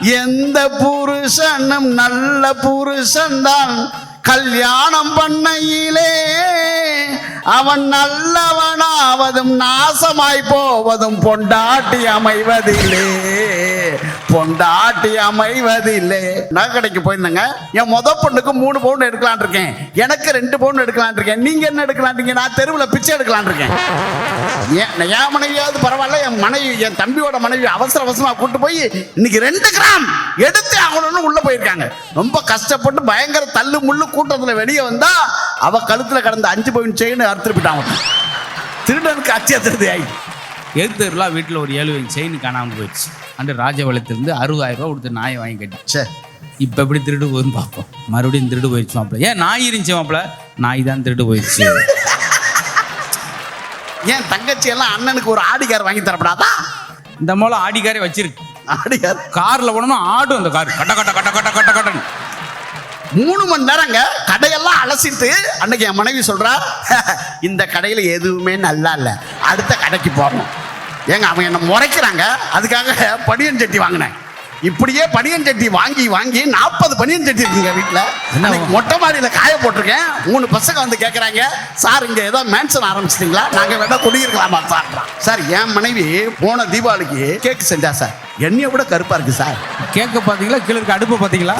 எந்த புருஷனும் நல்ல புருஷன்தான் கல்யாணம் பண்ணையிலே அவன் நல்லவனாவதும் நாசமாய் போவதும் பொண்டாட்டி அமைவதிலே. பொண்டாட்டி அமைவதில்லே. நகை கடைக்கு போயிருந்தேங்க. என் முத பொண்ணுக்கு மூணு பவுன் எடுக்கலான் இருக்கேன். எனக்கு ரெண்டு பவுன் எடுக்கலான் இருக்கேன். நீங்க என்ன எடுக்கலான் இருக்கீங்க நான் தெருவில் பிச்சை எடுக்கலான் இருக்கேன். ஏன் என் மனைவியாவது பரவாயில்ல என் மனைவி என் தம்பியோட மனைவி அவசர அவசரமாக கூட்டு போய் இன்னைக்கு ரெண்டு கிராம் எடுத்து ஆகணும்னு உள்ள போயிருக்காங்க. ரொம்ப கஷ்டப்பட்டு பயங்கர தள்ளு முள்ளு கூட்டத்தில் வெளியே வந்தா அவ கழுத்துல கடந்த அஞ்சு பவுன் செயின் போயிட்டான் திருடனுக்கு அச்சியா திருதி ஆகி எதிர்த்தருலாம் வீட்டில் ஒரு ஏழு செயின் காணாமல் போயிடுச்சு. அந்த ராஜபாளையத்திலிருந்து அறுபதாயிரம் ரூபா கொடுத்து நாயை வாங்கி கட்டேன் சே. இப்போ எப்படி திருடு போகுதுன்னு பார்ப்போம். மறுபடியும் திருடு போயிடுச்சு மாப்பிள்ள. ஏன் நாய் இருந்துச்சு மாப்பிள்ள? நாய் தான் திருடு போயிடுச்சு. ஏன் தங்கச்சி எல்லாம் அண்ணனுக்கு ஒரு ஆடிக்கார் வாங்கி தரப்படாதா? இந்த மூலம் ஆடிக்காரே வச்சிருக்கு ஆடிக்கார் காரில் போனோம்னா ஆடும் அந்த கார். கட்ட கட்ட கட்ட கட்ட கட்ட கட்டன்னு. மூணு மணி நேரங்க கடையெல்லாம் அலசிட்டு அன்னைக்கு என் மனைவி சொல்றா இந்த கடையில் எதுவுமே நல்லா இல்லை. அடுத்த கடைக்கு போகணும். ஏங்க அவங்க என்ன முறைக்கிறாங்க. அதுக்காக பனியன் சட்டி வாங்கினேன். இப்படியே பனியன் சட்டி வாங்கி வாங்கி நாற்பது பனியன் சட்டி இருக்குங்க வீட்டில் மொட்டை மாடியில் காய போட்டிருக்கேன். மூணு பசங்க வந்து கேட்குறாங்க சார் இங்கே ஏதோ மேன்சன் ஆரம்பிச்சிட்டிங்களா? நாங்கள் வேணா குடியிருக்கலாமா சார்? சார் என் மனைவி போன தீபாவளிக்கு கேக் செஞ்சா சார். என்னைய விட கருப்பாக இருக்கு சார். கேட்க பார்த்தீங்களா? கீழே இருக்க அடுப்பு பார்த்தீங்களா?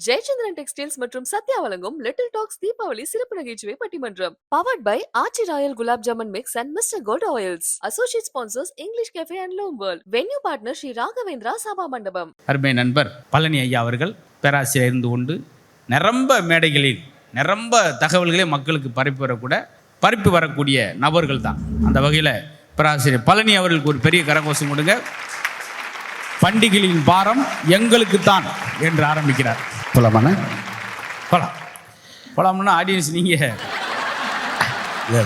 ஜெயச்சந்திரன் டெக்ஸ்டைல்ஸ் மற்றும் சத்யா வழங்கும் லிட்டில் டாக்ஸ் தீபாவளி சிறப்பு நகைச்சுவை பட்டிமன்றம். Powered by Aachi royal gulab jamun mix and Mr Gold oils associate sponsors English cafe and loam world venue partner Sri Raghavendra Sabha Mandapam அருமை நண்பர் பழனி ஐயா அவர்கள் பேராசிரியர் இருந்து கொண்டு நிரம்ப மேடைகளில் நிரம்ப தகவல்களை மக்களுக்கு பரப்பி வரக்கூட பரப்பி வரக்கூடிய நபர்கள் தான். அந்த வகையில் பேராசிரியர் பழனி அவர்களுக்கு ஒரு பெரிய கரகோஷம் கொடுங்க. பண்டிகைகளின் பாரம் எங்களுக்கு தான் என்று ஆரம்பிக்கிறார். போலாமாண்ணே? போலாம். போலாம்னா ஆடியன்ஸ் நீங்கள்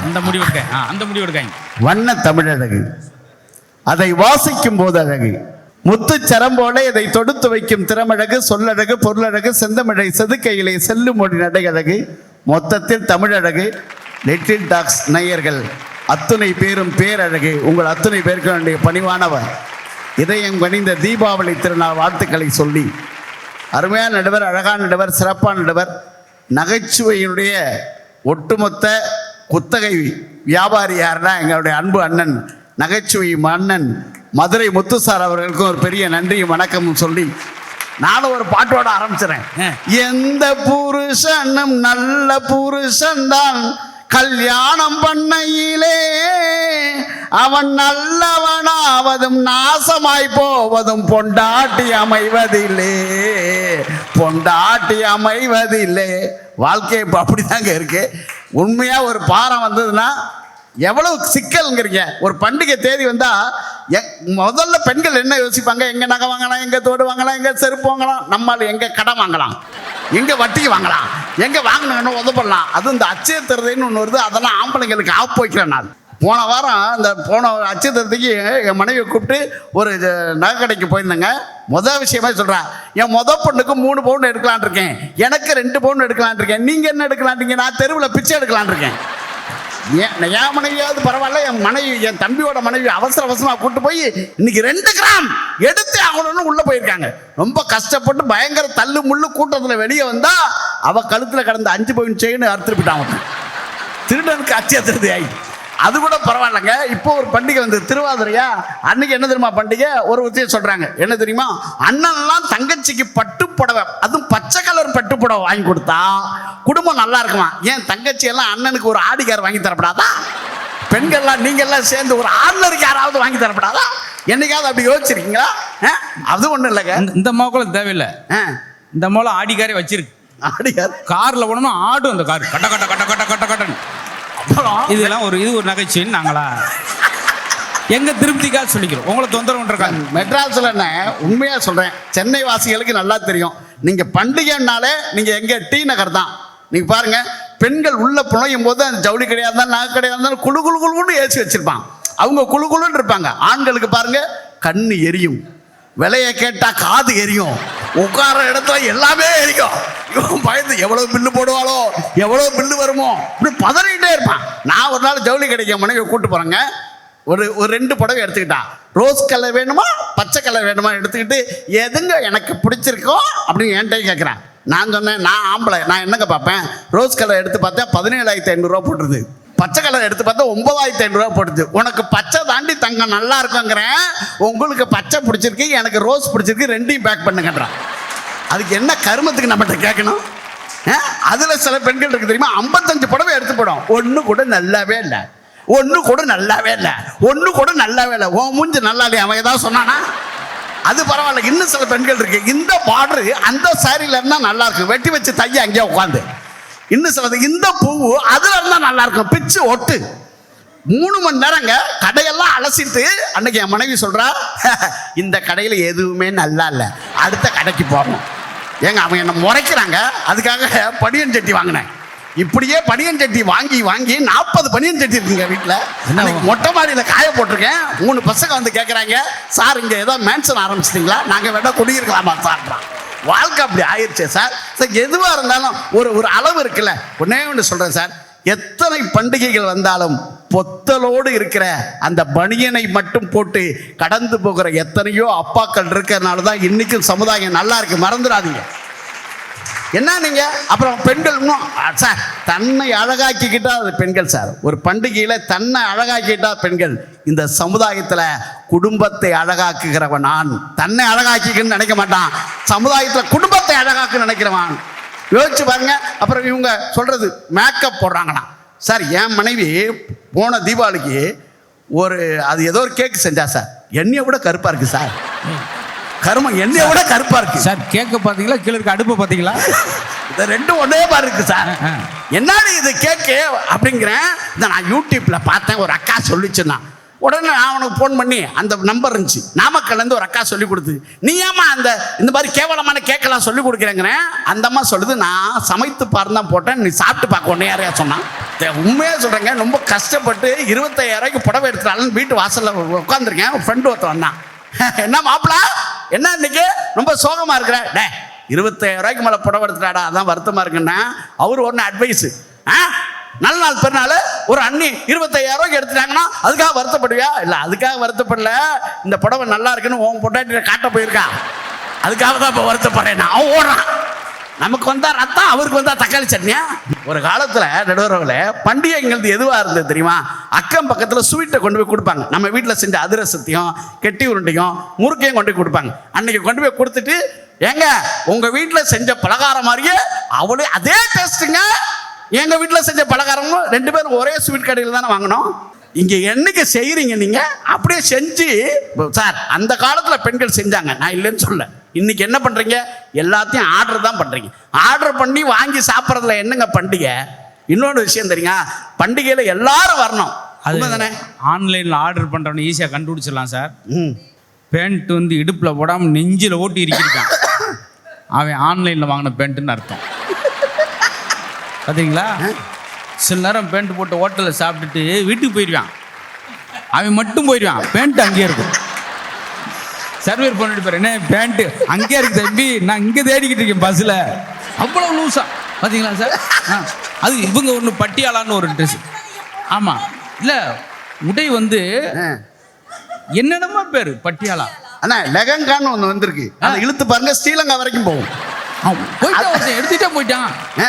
அந்த முடிவு எடுக்க ஆ அந்த முடிவு எடுக்காங்க வண்ண தமிழழகு அதை வாசிக்கும் போது அழகு. முத்துச்சரம் போல இதை தொடுத்து வைக்கும் திறமழகு சொல்லழகு பொருளழகு செந்தமிழை செதுக்கையிலே செல்லும் மொழி நடையழகு மொத்தத்தில் தமிழழகு லிட்டில் டாக்ஸ் நேயர்கள் அத்துணை பேரும் பேரழகு உங்கள் அத்துணை பேருக்கு என்னுடைய பணிவானவர். இதயம் கனிந்த தீபாவளி திருநாள் வாழ்த்துக்களை சொல்லி அருமையான நடுவர் அழகான நடுவர் சிறப்பான நடுவர் நகைச்சுவையினுடைய ஒட்டுமொத்த குத்தகை வியாபாரி யாருன்னா எங்களுடைய அன்பு அண்ணன் நகைச்சுவை மன்னன் மதுரை முத்துசார் அவர்களுக்கும் ஒரு பெரிய நன்றியும் வணக்கமும் சொல்லி நானும் ஒரு பாட்டோட ஆரம்பிச்சிடறேன். எந்த புருஷனும் நல்ல புருஷன்தான் கல்யாணம் பண்ணையிலே அவன் நல்லவனாவதும் நாசமாய் போவதும் பொண்டாட்டி அமைவதில்லே. பொண்டாட்டி அமைவதில்லே. வாழ்க்கை இப்போ அப்படிதாங்க இருக்கு. உண்மையா ஒரு பாரம் வந்ததுன்னா எவ்வளவு சிக்கல்ங்கிறீங்க? ஒரு பண்டிகை தேதி வந்தா எ- முதல்ல பெண்கள் என்ன யோசிப்பாங்க? எங்க நகை வாங்கலாம் எங்க தோடு வாங்கலாம் எங்க செருப்பு வாங்கலாம் நம்மால் எங்க கடன் வாங்கலாம் எங்க வட்டிக்கு வாங்கலாம் எங்க வாங்கினு உதப்படலாம் அதுவும் இந்த அச்சய திருதைன்னு ஒன்று வருது அதெல்லாம் ஆம்பளைங்களுக்கு ஆப் போய்க்கிறேன் நான் போன வாரம் இந்த போன அச்சய திருதைக்கு என் மனைவியை கூப்பிட்டு ஒரு இது நகை கடைக்கு போயிருந்தேங்க. மொதல் விஷயமா சொல்கிறேன் என் மொதல் பொண்ணுக்கு மூணு பவுன் எடுக்கலான் இருக்கேன். எனக்கு ரெண்டு பவுன் எடுக்கலான் இருக்கேன். நீங்கள் என்ன எடுக்கலான் இருக்கீங்க நான் தெருவில் பிச்சை எடுக்கலான் இருக்கேன். ஏன் என் மனைவியாவது பரவாயில்ல என் மனைவி என் தம்பியோட மனைவி அவசர அவசரமாக கூட்டு போய் இன்னைக்கு ரெண்டு கிராம் எடுத்து ஆகணும்னு உள்ளே போயிருக்காங்க. ரொம்ப கஷ்டப்பட்டு பயங்கர தள்ளு முள்ளு கூட்டத்தில் வெளியே வந்தால் அவள் கழுத்தில் கடந்த அஞ்சு பவுன் செயின் போயிட்டான் திருடனுக்கு அச்சியா திருதி ஆகி. அது கூட பரவாயில்லைங்க. இப்போ ஒரு பண்டிகை வந்து திருவாதிரையா? அன்னைக்கு என்ன தெரியுமா பண்டிகை? ஒரு விஷயம் சொல்றாங்க. என்ன தெரியுமா? அண்ணன்லாம் தங்கச்சிக்கு பட்டு புடவை அதுவும் பச்சை கலர் பட்டு புடவை வாங்கி கொடுத்தா குடும்பம் நல்லா இருக்குமா? ஏன் தங்கச்சி எல்லாம் அண்ணனுக்கு ஒரு ஆடிக்கார் வாங்கி தரப்படாதா? பெண்கள்லாம் நீங்கெல்லாம் சேர்ந்து ஒரு ஆர்லருக்கு யாராவது வாங்கி தரப்படாதா? என்னைக்காவது அப்படி யோசிச்சிருக்கீங்களா? அது ஒண்ணும் இல்லைங்க. இந்த- மாக்குளம் தேவையில்லை. இந்த மூலம் ஆடிக்காரே வச்சிருக்கு. ஆடிக்கார் காரில் போனோம்னா ஆடும் அந்த கார். கட்ட கட்ட கட்ட கட்ட கட்ட கட்டன்னு. இதெல்லாம் ஒரு இது ஒரு நகைச்சுவைன்னு நாங்களா? எங்க திருப்திக்காக சொல்லிக்கிறோம். உங்களை தொந்தரவு பண்றாங்க மெட்ராஸில் என்ன உண்மையாக சொல்கிறேன் சென்னை வாசிகளுக்கு நல்லா தெரியும். நீங்கள் பண்டிகைனாலே நீங்கள் எங்கே டி நகர் தான். நீங்கள் பாருங்க பெண்கள் உள்ள புழையும் போது அந்த ஜவுளி கடையாக இருந்தாலும் நகை கடையாக இருந்தாலும் குழு குழு குழுன்னு ஏசி வச்சிருப்பான் அவங்க குழு குழுன்னு இருப்பாங்க. ஆண்களுக்கு பாருங்க கண்ணு எரியும். விலையை கேட்டால் காது எரியும். உட்கார இடத்துல எல்லாமே எரியும் இவன் பயந்து எவ்வளவு பில்லு போடுவாளோ எவ்வளவு பில்லு வருமோ இப்படி பதறிக்கிட்டே இருப்பான். நான் ஒரு நாள் ஜவுளி கிடைக்க மனைவி கூட்டு போறேங்க. ஒரு ஒரு ரெண்டு புடவை எடுத்துக்கிட்டான் ரோஸ் கலர் வேணுமா பச்சை கலர் வேணுமா எடுத்துக்கிட்டு எதுங்க எனக்கு பிடிச்சிருக்கோ? அப்படின்னு என்கிட்ட கேட்குறேன் நான் சொன்னேன் நான் ஆம்பளை நான் என்னங்க பார்ப்பேன்? ரோஸ் கலர் எடுத்து பார்த்தா பதினேழாயிரத்தி ஐநூறுரூவா போட்டுருது பச்சை கலர் எடுத்து பார்த்தா ஒன்பதாயிரத்தி ஐநூறுரூவா போடுது. உனக்கு பச்சை தாண்டி தங்கம் நல்லா இருக்குங்கிறேன் உங்களுக்கு பச்சை பிடிச்சிருக்கு எனக்கு ரோஸ் பிடிச்சிருக்கு ரெண்டையும் பேக் பண்ணுங்கன்றான் அதுக்கு என்ன கருமத்துக்கு நம்மகிட்ட கேட்கணும்? அதில் சில பெண்கள் இருக்கு தெரியுமா? ஐம்பத்தஞ்சு புடவை எடுத்து போடும். ஒன்று கூட நல்லாவே இல்லை. ஒன்று கூட நல்லாவே இல்லை. ஒன்று கூட நல்லாவே இல்லை. ஓ மூஞ்சி நல்லா இல்லையா? அவன் ஏதாவது சொன்னானா? அது பரவாயில்ல. இன்னும் சில பெண்கள் இருக்கு. இந்த பார்டரு அந்த சாரியில் இருந்தால் நல்லா இருக்கு வெட்டி வச்சு தைய அங்கேயே உட்காந்து இன்னும் சிலது இந்த பூவு அதுல இருந்தா நல்லா இருக்கும். பிச்சு ஒட்டு. மூணு மணி நேரங்க கடையெல்லாம் அலசிட்டு அன்னைக்கு என் மனைவி சொல்றா இந்த கடையில் எதுவுமே நல்லா இல்லை. அடுத்த கடைக்கு போகணும். ஏங்க அவங்க என்ன முறைக்கிறாங்க? அதுக்காக பனியன் சட்டி வாங்கினேன். இப்படியே பனியன் சட்டி வாங்கி வாங்கி நாற்பது பனியன் சட்டி இருக்குங்க வீட்டில் மொட்டை மாடியில் காய போட்டிருக்கேன். மூணு பசங்க வந்து கேட்குறாங்க சார் இங்கே ஏதோ மேன்சன் ஆரம்பிச்சிட்டிங்களா? நாங்கள் வேணா குடியிருக்கலாமா சார்ன்றான். வாழ்க்கை அப்படி ஆயிடுச்சே சார். சார் எதுவாக இருந்தாலும் ஒரு ஒரு அளவு இருக்குல்ல. ஒன்னே ஒன்று சொல்கிறேன் சார். எத்தனை பண்டிகைகள் வந்தாலும் பொத்தலோடு இருக்கிற அந்த பனியனை மட்டும் போட்டு கடந்து போகிற எத்தனையோ அப்பாக்கள் இருக்கிறனால தான் இன்னைக்கும் சமுதாயம் நல்லா இருக்குது மறந்துடாதீங்க. என்ன நீங்க? அப்புறம் பெண்கள் இன்னும் சார் தன்னை அழகாக்கிக்கிட்டா அது பெண்கள் சார். ஒரு பண்டிகையில தன்னை அழகாக்கிட்டா பெண்கள். இந்த சமுதாயத்துல குடும்பத்தை அழகாக்குகிறவன் நான். தன்னை அழகாக்கிக்கன்னு நினைக்க மாட்டான். சமுதாயத்துல குடும்பத்தை அழகாக்கு நினைக்கிறவன். யோசிச்சு பாருங்க. அப்புறம் இவங்க சொல்றது மேக்கப் போடுறாங்கண்ணா சார் என் மனைவி போன தீபாவளிக்கு ஒரு அது ஏதோ ஒரு கேக் செஞ்சா சார். என்னைய விட கருப்பா இருக்கு சார். கருமம் என்னைய விட கருப்பா இருக்கு. சார் கேட்க பார்த்தீங்களா கீழே இருக்க அடுப்பை பார்த்தீங்களா இந்த ரெண்டும் ஒரே மாதிரி இருக்கு சார். என்னடி இது கேக்கு அப்படிங்கிறேன். இந்த நான் யூடியூப்ல பார்த்தேன் ஒரு அக்கா சொல்லிச்சுன்னா. உடனே நான் அவனுக்கு ஃபோன் பண்ணி அந்த நம்பர் இருந்துச்சு. நாமக்கல்ல இருந்து ஒரு அக்கா சொல்லி கொடுத்து நீ ஏமா அந்த இந்த மாதிரி கேவலமான கேக்கெல்லாம் சொல்லி கொடுக்குறேங்கிறேன். அந்த அம்மா சொல்லுது நான் சமைத்து பாருன்னு தான் போட்டேன். நீ சாப்பிட்டு பார்க்க உடனே யாரையா சொன்னான்? தே- உண்மையா சொல்றேங்க. ரொம்ப கஷ்டப்பட்டு இருபத்தாயிரம் ரூபாய்க்கு புடவை எடுத்துட்டாலும் வீட்டு வாசல்ல உட்காந்துருக்கேன் ஃப்ரெண்டு ஒருத்தன் வந்தான். என்ன மாப்பிளா? என்ன இன்னைக்கு? ரொம்ப சோகமா இருக்கிற? டே இருபத்தாயிரம் ரூபாய்க்கு மேலே புடவை எடுத்துட்டாடா? அதான் வருத்தமா இருக்குன்னா அவர் ஒன்று அட்வைஸ் ஆ? நல்ல நாள் பெருநாள் ஒரு அண்ணி இருபத்தையாயிரம் ரூபாய்க்கு எடுத்துட்டாங்கன்னா அதுக்காக வருத்தப்படுவியா? இல்லை அதுக்காக வருத்தப்படல. இந்த புடவை நல்லா இருக்குன்னு உன் பொட்டாட்டி காட்ட போயிருக்கா? அதுக்காக தான் இப்போ வருத்தப்படுறேன் நான். அவன் ஓடுறான். நமக்கு வந்தா ரத்தம் அவருக்கு வந்தா தக்காளி சட்னியா ஒரு காலத்துல நடுவரவுல பண்டிகைங்கிறது எதுவா இருந்தது தெரியுமா? அக்கம் பக்கத்துல ஸ்வீட்டை கொண்டு போய் கொடுப்பாங்க. நம்ம வீட்டில் செஞ்ச அதிரசத்தையும் கெட்டி உருண்டையும் முறுக்கையும் கொண்டு போய் கொடுப்பாங்க. அன்னைக்கு கொண்டு போய் கொடுத்துட்டு ஏங்க உங்க வீட்டில் செஞ்ச பலகாரம் மாதிரியே அவளே அதே டேஸ்ட்டுங்க எங்க வீட்டில் செஞ்ச பலகாரமும் ரெண்டு பேரும் ஒரே ஸ்வீட் கடையில் தானே வாங்கினோம். இங்க என்னைக்கு செய்கிறீங்க நீங்க? அப்படியே செஞ்சு சார் அந்த காலத்துல பெண்கள் செஞ்சாங்க. நான் இல்லைன்னு சொல்ல இன்னைக்கு என்ன பண்றீங்க? எல்லாத்தையும் ஆர்டர் தான் பண்றீங்க. ஆர்டர் பண்ணி வாங்கி சாப்பிட்றதுல என்னங்க பண்டிகை? இன்னொரு விஷயம் தெரியுங்க பண்டிகையில எல்லாரும் வரணும். அது உண்மைதானே? ஆன்லைனில் ஆர்டர் பண்ணுறவனு ஈஸியாக கண்டுபிடிச்சிடலாம் சார். ம். பேண்ட் வந்து இடுப்பில் போடாமல் நெஞ்சில் ஓட்டி இருக்கிருக்கான் அவன் ஆன்லைனில் வாங்கின பேண்ட்டுன்னு அர்த்தம். பார்த்தீங்களா சில நேரம் பேண்ட் போட்டு ஹோட்டலில் சாப்பிட்டுட்டு வீட்டுக்கு போயிடுவான் அவன் மட்டும் போயிடுவான் பேண்ட் அங்கேயே இருக்கும். சர்வேர் பண்ணிட்டு பாரு. என்ன பேண்ட்டு அங்கேயே இருக்கு தம்பி. நான் இங்கே தேடிக்கிட்டு இருக்கேன் பஸ்ஸில் அவ்வளோ லூஸா பார்த்தீங்களா சார் ஆ. அது இவங்க ஒன்று பட்டியாலான்னு ஒரு ட்ரெஸ் ஆமாம் இல்லை உடை வந்து. என்னென்னமோ பேர் பட்டியாலா அண்ணா லெகங்கான்னு ஒன்று வந்திருக்கு. அதை இழுத்து பாருங்க ஸ்ரீலங்கா வரைக்கும் போகும். போயிட்டான் எடுத்துட்டே போயிட்டான். ஆ,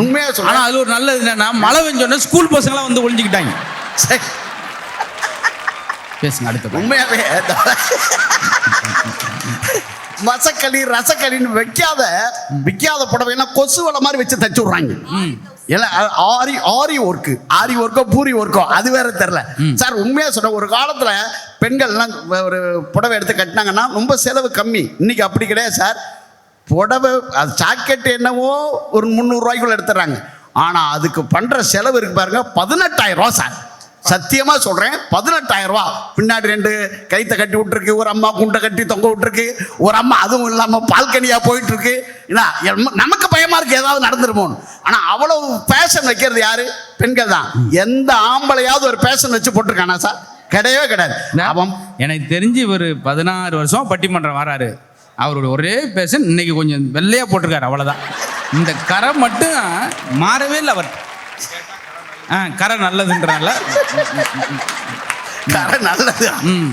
உண்மையா ஆனா சொல்றேன் அது ஒரு நல்லது. என்னன்னா மழை பெஞ்சோடனே ஸ்கூல் பசங்களாம் வந்து ஒளிஞ்சுக்கிட்டாங்க. சரி, பேசுங்க அடுத்த. உண்மையாவே மசக்களி ரசக்களின்னு வைக்காத விற்காத புடவையெல்லாம் கொசு வலை மாதிரி வச்சு தச்சு விட்றாங்க. ஆ- ஆரி ஆரி ஒர்க்கு ஆரி ஒர்க்கோ பூரி ஒர்க்கோ அது வேற தெரில சார் உண்மையா சொல்ற ஒரு காலத்துல பெண்கள்லாம் ஒரு புடவை எடுத்து கட்டினாங்கன்னா ரொம்ப செலவு கம்மி. இன்னைக்கு அப்படி கிடையாது சார். புடவை அது ஜாக்கெட் என்னவோ ஒரு முந்நூறுரூவாய்க்குள்ள எடுத்துடுறாங்க. ஆனால் அதுக்கு பண்ணுற செலவு இருக்கு பாருங்க பதினெட்டாயிரம் ரூபா சார். சத்தியமா சொல்றேன் பதினெட்டாயிரம் ரூபா பின்னாடி ரெண்டு கைத்தை கட்டி விட்டுருக்கு ஒரு அம்மா குண்டை கட்டி தொங்க விட்டுருக்கு ஒரு அம்மா அதுவும் இல்லாம பால்கனியா போயிட்டு இருக்கு நமக்கு பயமா இருக்கு ஏதாவது நடந்துருமோன்னு. ஆனா அவ்வளவு பேஷன் வைக்கிறது யாரு? பெண்கள் தான். எந்த ஆம்பளையாவது ஒரு பேஷன் வச்சு போட்டிருக்கானா சார் கிடையவே கிடையாது. அவன் எனக்கு தெரிஞ்சு ஒரு பதினாறு வருஷம் பட்டிமன்றம் வராரு. அவரோட ஒரே பேசன் இன்னைக்கு கொஞ்சம் வெள்ளையா போட்டிருக்காரு அவ்வளவுதான். இந்த கரை மட்டும் மாறவே இல்லை அவர். கரை நல்லதுன்றால. கரை நல்லது.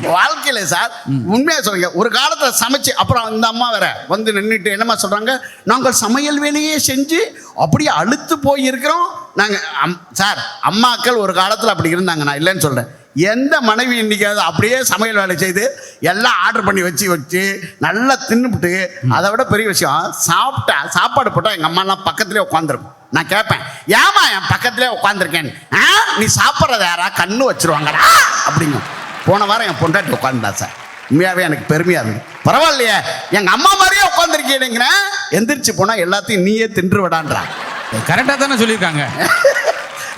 வாழ்க்கையில சார் உண்மையா சொல்லுங்க ஒரு காலத்துல சமைச்சு அப்புறம் அந்த அம்மா வேற வந்து நின்றுட்டு என்னம்மா சொல்றாங்க? நாங்கள் சமையல் வேலையே செஞ்சு அப்படியே அழுத்து போய் இருக்கிறோம் நாங்க அம்- சார் அம்மாக்கள் ஒரு காலத்துல அப்படி இருந்தாங்க. நான் இல்லைன்னு சொல்றேன். எந்த மனைவி இன்னைக்காவது அப்படியே சமையல் வேலை செய்து எல்லாம் ஆர்டர் பண்ணி வச்சு வச்சு நல்லா தின்னுபிட்டு அதை விட பெரிய விஷயம் சாப்பிட்டா சாப்பாடு போட்டால் எங்கள் அம்மாலாம் பக்கத்துலேயே உட்காந்துருக்கும் நான் கேட்பேன் ஏமா என் பக்கத்துலேயே உட்காந்துருக்கேன் ஆ? நீ சாப்பிட்றத யாரா கண்ணு வச்சிருவாங்கடா? அப்படிங்க போன வாரம் என் பொண்டாட்டி உட்காந்துடா சார். உண்மையாகவே எனக்கு பெருமையாக இருக்கு பரவாயில்லையே எங்கள் அம்மா மாதிரியே உட்காந்துருக்கீங்கிறேன் எந்திரிச்சு போனால் எல்லாத்தையும் நீயே தின்று விடான்றான் கரெக்டாக தானே சொல்லியிருக்காங்க.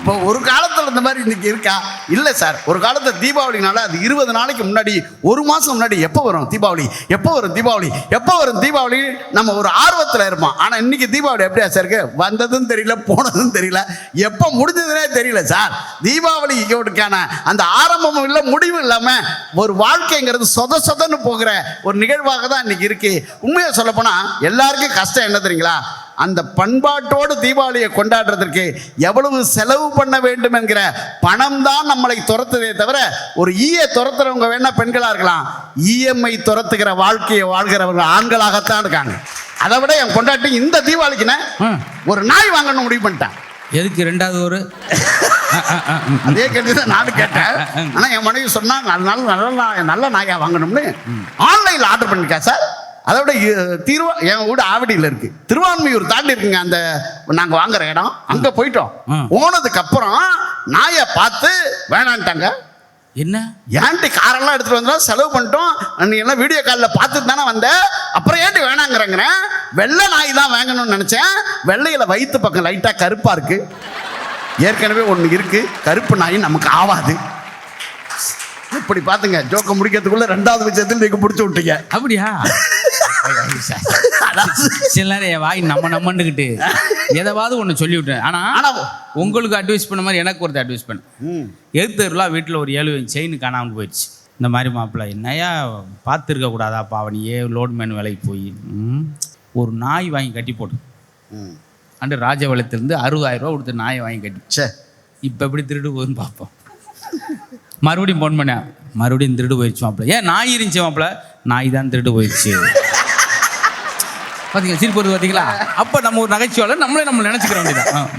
இப்போ ஒரு காலத்தில் இந்த மாதிரி இன்றைக்கி இருக்கா? இல்லை சார். ஒரு காலத்தில் தீபாவளினால அது இருபது நாளைக்கு முன்னாடி ஒரு மாதம் முன்னாடி எப்போ வரும் தீபாவளி? எப்போ வரும் தீபாவளி? எப்போ வரும் தீபாவளி? நம்ம ஒரு ஆர்வத்தில் இருப்போம். ஆனால் இன்னைக்கு தீபாவளி எப்படியா சார் இருக்கு? வந்ததும் தெரியல போனதும் தெரியல. எப்போ முடிஞ்சதுனே தெரியல சார். தீபாவளி இவருக்கான அந்த ஆரம்பமும் இல்லை முடிவும் இல்லாமல் ஒரு வாழ்க்கைங்கிறது சொத சொதன்னு போகிற ஒரு நிகழ்வாக தான் இன்றைக்கி இருக்குது உண்மையை சொல்லப்போனால் எல்லாருக்கும் கஷ்டம் என்ன தெரியுங்களா? அந்த பண்பாட்டோடு தீபாவளியை கொண்டாடுறதற்கு எவ்வளவு செலவு பண்ண வேண்டும் என்கிற பணம் தான் நம்மளை துரத்துதே தவிர ஒரு ஈய துரத்துறவங்க வேணா பெண்களா இருக்கலாம். இஎம்ஐ துரத்துகிற வாழ்க்கையை வாழ்கிறவங்க ஆண்களாகத்தான் இருக்காங்க. அதை விட என் கொண்டாட்டி இந்த தீபாவளிக்குன்னு. ஒரு நாய் வாங்கணும் முடிவு பண்ணிட்டேன். எதுக்கு ரெண்டாவது ஒரு. அதே கேட்டு தான் நானும் கேட்டேன். ஆனா என் மனைவி சொன்னா நல்ல நல்ல நல்ல நாய் நல்ல நாயா வாங்கணும்னு. ஆன்லைன்ல ஆர்டர் பண்ணிருக்கா சார்? அதோட திருவா என் வீடு ஆவடியில் இருக்கு. திருவான்மையூர் தாண்டி இருக்குங்க அந்த நாங்க வாங்குற இடம். அங்க போயிட்டோம். போனதுக்கு அப்புறம் நாயை பார்த்து வேணான்ட்டாங்க. என்ன? ஏன்டி காரெல்லாம் எடுத்துட்டு வந்தா? செலவு பண்ணிட்டோம். நீ எல்லாம் வீடியோ காலில் பார்த்துட்டு தானே வந்த? அப்புறம் ஏன்டி வேணாங்கிறங்கிறேன் வெள்ளை நாய் தான் வாங்கணும்னு நினைச்சேன். வெள்ளையில வயிற்று பக்கம் லைட்டா கருப்பா இருக்கு. ஏற்கனவே ஒன்று இருக்கு. கருப்பு நாய் நமக்கு ஆவாது. இப்படி பாத்துங்க ஜோக்க முடிக்கிறதுக்குள்ள ரெண்டாவது விஷயத்தில் நீங்க பிடிச்சி விட்டீங்க. அப்படியா? சில நேரம் என் வாய் நம்ம நம்மண்டுக்கிட்டு எதாவது ஒன்று சொல்லி விட்டேன் ஆனால் ஆனா உங்களுக்கு அட்வைஸ் பண்ண மாதிரி எனக்கு ஒருத்தர் அட்வைஸ் பண்ண. ம், எழுத்தருலாம் வீட்டில் ஒரு ஏழு செயின் காணாமல் போயிடுச்சு. இந்த மாதிரி மாப்பிள்ளை என்னையா பார்த்துருக்க கூடாதா பாவனியே லோட் மேன் வேலைக்கு போய். ம், ஒரு நாய் வாங்கி கட்டி போட்டு. அண்டு ராஜபாளையத்துலேருந்து அறுபதாயிரம் ரூபா கொடுத்து நாயை வாங்கி கட்டி. இப்போ எப்படி திருடு போகுதுன்னு பார்ப்போம் மறுபடியும் ஃபோன் பண்ணேன். மறுபடியும் திருடு போயிடுச்சு மாப்பிள்ள. ஏன் நாய் இருந்துச்சு மாப்பிள்ள? நாய் தான் திருடு போயிடுச்சு. பார்த்தீங்களா சிரிப்பு வருது பார்த்தீங்களா அப்போ நம்ம ஒரு நகைச்சுவாளர் நம்மளே நம்ம நினச்சிக்கிற வேண்டியதான்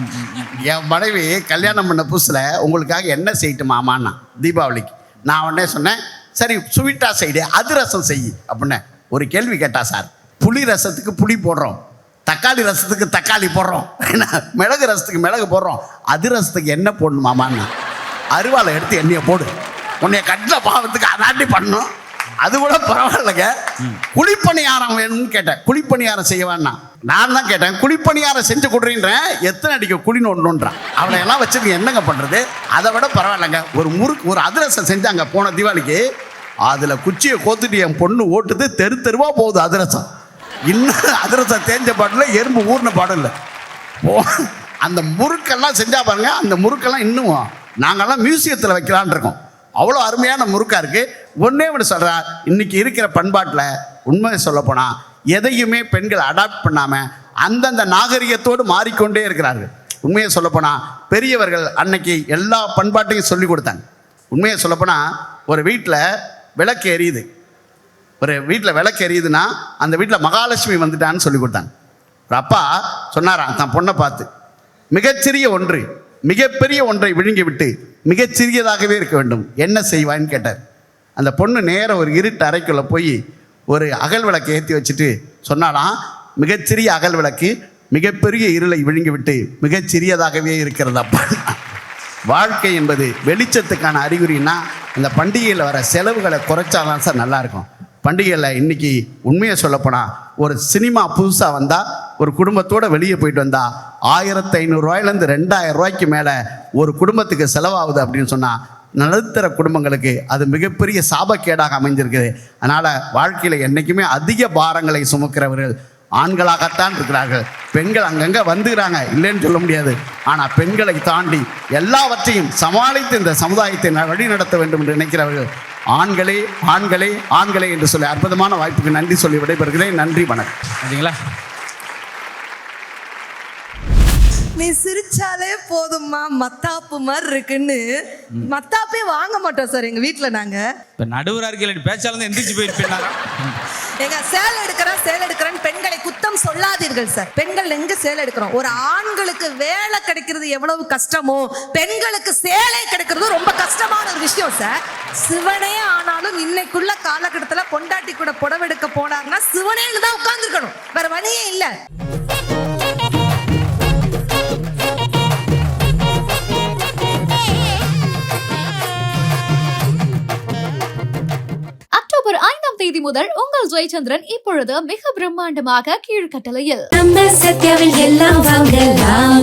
என் மனைவி கல்யாணம் பண்ண புதுசில் உங்களுக்காக என்ன செய்யட்டுமாமான்னா தீபாவளிக்கு. நான் உடனே சொன்னேன் சரி ஸ்வீட்டா செய்டு அதிரசம் செய் அப்படின்னே. ஒரு கேள்வி கேட்டா சார் புளி ரசத்துக்கு புளி போடுறோம். தக்காளி ரசத்துக்கு தக்காளி போடுறோம். என்ன மிளகு ரசத்துக்கு மிளகு போடுறோம். அதிரசத்துக்கு என்ன போடணுமாமான்னா அருவாளை எடுத்து எண்ணெயை போடு. உன்னைய கட்டில பாவத்துக்கு அதாண்டி பண்ணணும் அது கூட பரவாயில்லைங்க. குழிப்பணியாரம் வேணும்னு கேட்டேன். குழிப்பணியாரம் செய்ய வேணாம் நான் தான் கேட்டேன் குழிப்பணியாரம் செஞ்சு கொடுறீன்றேன். எத்தனை அடிக்க குழி நோண்டணுன்றான். அவளை எல்லாம் வச்சிருக்க என்னங்க பண்றது? அதை விட பரவாயில்லைங்க. ஒரு முறுக்கு ஒரு அதிரசம் செஞ்சாங்க போன தீபாவளிக்கு அதுல குச்சியை கோத்துட்டு என் பொண்ணு ஓட்டுது தெரு தெருவா போகுது அதிரசம். இன்னும் அதிரசம் தேஞ்ச பாட்டில் எறும்பு ஊர்ன பாடம் இல்லை. அந்த முறுக்கெல்லாம் செஞ்சா பாருங்க அந்த முறுக்கெல்லாம் இன்னும் நாங்கள்லாம் மியூசியத்தில் வைக்கலான்னு இருக்கோம். அவ்வளோ அருமையான முறுக்காக இருக்குது ஒன்னே ஒன்று சொல்கிறார் இன்றைக்கி இருக்கிற பண்பாட்டில் உண்மையை சொல்லப்போனால் எதையுமே பெண்கள் அடாப்ட் பண்ணாமல் அந்தந்த நாகரிகத்தோடு மாறிக்கொண்டே இருக்கிறார்கள். உண்மையை சொல்லப்போனால் பெரியவர்கள் அன்னைக்கு எல்லா பண்பாட்டையும் சொல்லி கொடுத்தாங்க. உண்மையை சொல்லப்போனால் ஒரு வீட்டில் விளக்கு எரியுது. ஒரு வீட்டில் விளக்கு எரியுதுன்னா அந்த வீட்டில் மகாலட்சுமி வந்துட்டான்னு சொல்லி கொடுத்தாங்க. ஒரு அப்பா சொன்னாராம் தன் பொண்ணை பார்த்து. மிகச்சிறிய ஒன்று. மிகப்பெரிய ஒன்றை விழுங்கிவிட்டு மிகச்சிறியதாகவே இருக்க வேண்டும். என்ன செய்வான்னு கேட்டார். அந்த பொண்ணு நேர ஒரு இருட்டு அறைக்குள்ளே போய் ஒரு அகல் விளக்கை ஏற்றி வச்சுட்டு சொன்னாலாம் மிகச்சிறிய அகல் விளக்கு மிகப்பெரிய இருளை விழுங்கிவிட்டு மிகச்சிறியதாகவே இருக்கிறதப்பா வாழ்க்கை என்பது வெளிச்சத்துக்கான அறிகுறின்னா இந்த பண்டிகையில் வர செலவுகளை குறைச்சாதான் சார் நல்லா இருக்கும். பண்டிகையில் இன்னைக்கு உண்மையை சொல்லப்போனால் ஒரு சினிமா புதுசாக வந்தால் ஒரு குடும்பத்தோடு வெளியே போயிட்டு வந்தால் ஆயிரத்தி ஐநூறுரூவாயிலேருந்து ரெண்டாயிரம் ரூபாய்க்கு மேலே ஒரு குடும்பத்துக்கு செலவாகுது அப்படின்னு சொன்னால் நடுத்தர குடும்பங்களுக்கு அது மிகப்பெரிய சாபக்கேடாக அமைஞ்சிருக்குது. அதனால் வாழ்க்கையில் என்றைக்குமே அதிக பாரங்களை சுமக்கிறவர்கள் ஆண்களாகத்தான் இருக்கிறார்கள். பெண்கள் அங்கங்கே வந்துக்கிறாங்க இல்லைன்னு சொல்ல முடியாது. ஆனால் பெண்களை தாண்டி எல்லாவற்றையும் சமாளித்து இந்த சமுதாயத்தை ந- வழிநடத்த வேண்டும் என்று நினைக்கிறவர்கள். ஆண்களே ஆண்களே ஆண்களே என்று சொல்லி அற்புதமான வாய்ப்புக்கு நன்றி சொல்லி விடைபெறுகிறேன். நன்றி வணக்கம். சரிங்களா? நீ சிரிச்சாலே போதும்மா மத்தாப்பு மாதிரி இருக்குன்னு. மத்தாப்பே வாங்க மாட்டோம் சார் எங்க வீட்ல நாங்க. இப்போ நடுவராக இருக்கல பேச்சாலும் எந்திரிச்சு போயிருப்பேன் எங்க சேல் எடுக்கிறேன் சேல் எடுக்கிறேன் பெண்களை குத்தம் சொல்லாதீர்கள் சார். பெண்கள் எங்க சேல் எடுக்கிறோம்? ஒரு ஆண்களுக்கு வேலை கிடைக்கிறது எவ்வளவு கஷ்டமோ பெண்களுக்கு சேலை கிடைக்கிறது ரொம்ப கஷ்டமான ஒரு விஷயம் சார். சிவனே ஆனாலும் இன்னைக்குள்ள காலகட்டத்துல பொண்டாட்டி கூட புடவை எடுக்க போனார்னா சிவனேன்னு தான் உட்கார்ந்துருக்கணும். வேற வழியே இல்ல. முதல் உங்கள் ஜெயச்சந்திரன் இப்பொழுது மிக பிரம்மாண்டமாக கீழ்கட்டளையில். நம்ம சத்யாவில் எல்லாம் வாங்கலாம்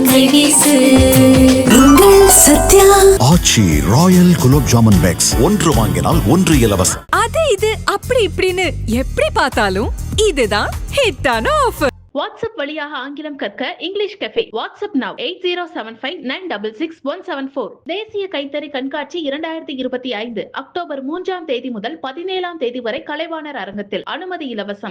Sathya. Aachi royal gulab jamun packs. ஒன்று வாங்கினால் ஒன்று இலவசம். அது இது அப்படி இப்படின்னு எப்படி பார்த்தாலும் இதுதான் ஹிட்டான ஆஃபர் வாட்ஸ்அப் வழியாக ஆங்கிலம் கற்க English cafe WhatsApp now eight zero seven five nine double six one seven four தேசிய கைத்தறி கண்காட்சி இரண்டாயிரத்தி இருபத்தி ஐந்து அக்டோபர் மூன்றாம் தேதி முதல் பதினேழாம் தேதி வரை கலைவாணர் அரங்கத்தில். அனுமதி இலவசம்.